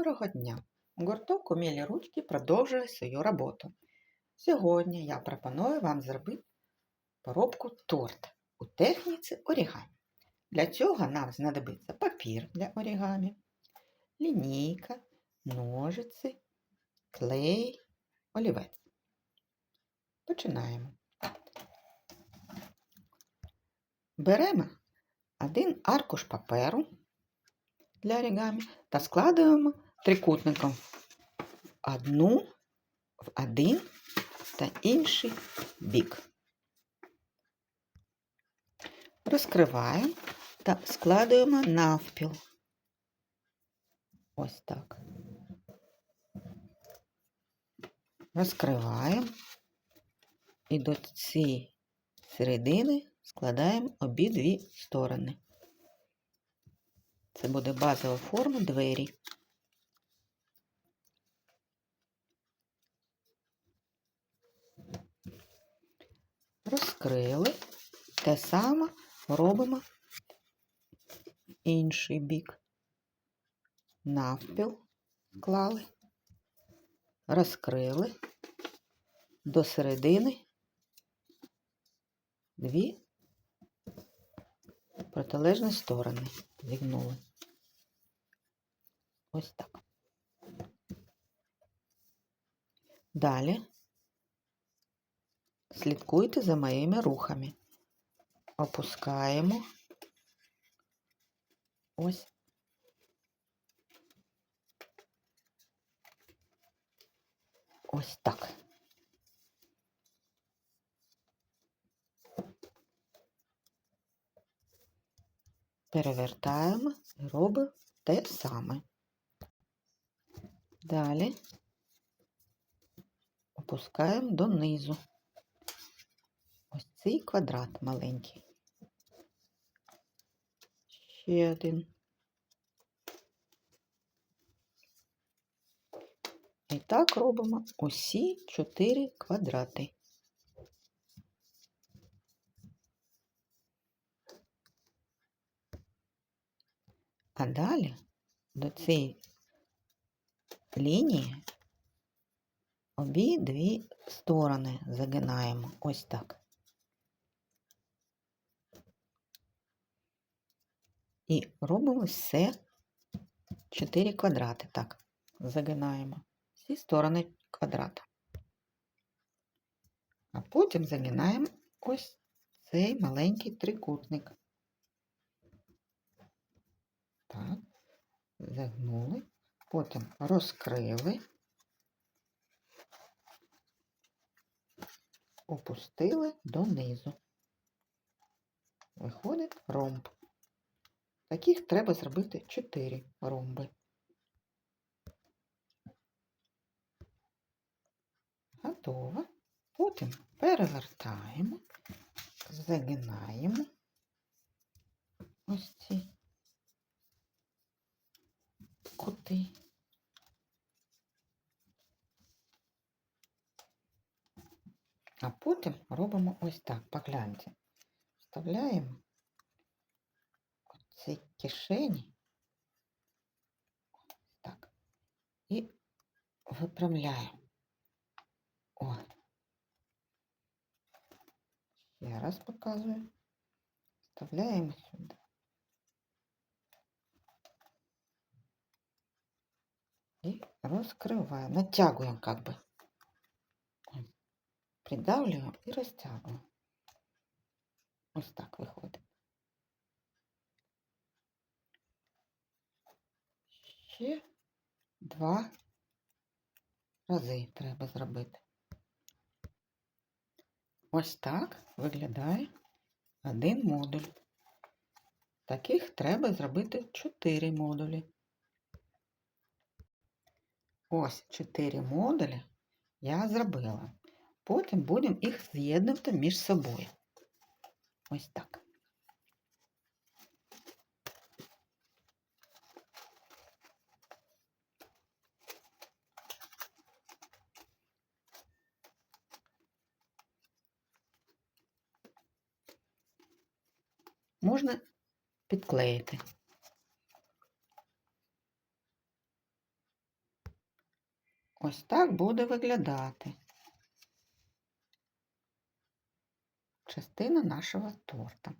Доброго дня! Гурток «Умілі ручки продовжує свою роботу. Сьогодні я пропоную вам зробити поробку торт у техніці орігамі. Для цього нам знадобиться папір для орігамі, лінійка, ножиці, клей, олівець. Починаємо. Беремо один аркуш паперу для орігамі та складуємо трикутником одну, в один та інший бік. Розкриваємо та складуємо навпіл. Ось так. Розкриваємо і до цієї середини складаємо обидві сторони. Це буде базова форма двері. Розкрили. Те саме робимо інший бік. Навпіл клали, розкрили до середини дві протилежні сторони зігнули. Ось так. Далі слідкуйте за моїми рухами. Опускаємо ось. Ось так. Перевертаємо і робимо те саме. Далі опускаємо донизу. Цей квадрат маленький. Ще один. І так робимо усі чотири квадрати. А далі до цієї лінії обидві сторони загинаємо ось так. І робимо все 4 квадрати. Так, загинаємо всі сторони квадрата. А потім загинаємо ось цей маленький трикутник. Так, загнули, потім розкрили, опустили донизу. Виходить ромб. Таких треба зробити 4 ромби. Готово. Потім перевертаємо, загинаємо ось ці кути. А потім робимо ось так, погляньте. Вставляємо ці кишені так, і виправляємо. О. Ще раз показую. Вставляємо сюди. І розкриваємо, натягуємо как бы. Придавлюємо і розтягуємо. Ось так виходить. Ще два рази треба зробити. Ось так виглядає один модуль. Таких треба зробити 4 модулі. Ось 4 модулі я зробила. Потім будемо їх з'єднувати між собою. Ось так. можна підклеїти. Ось так буде виглядати частина нашого торта.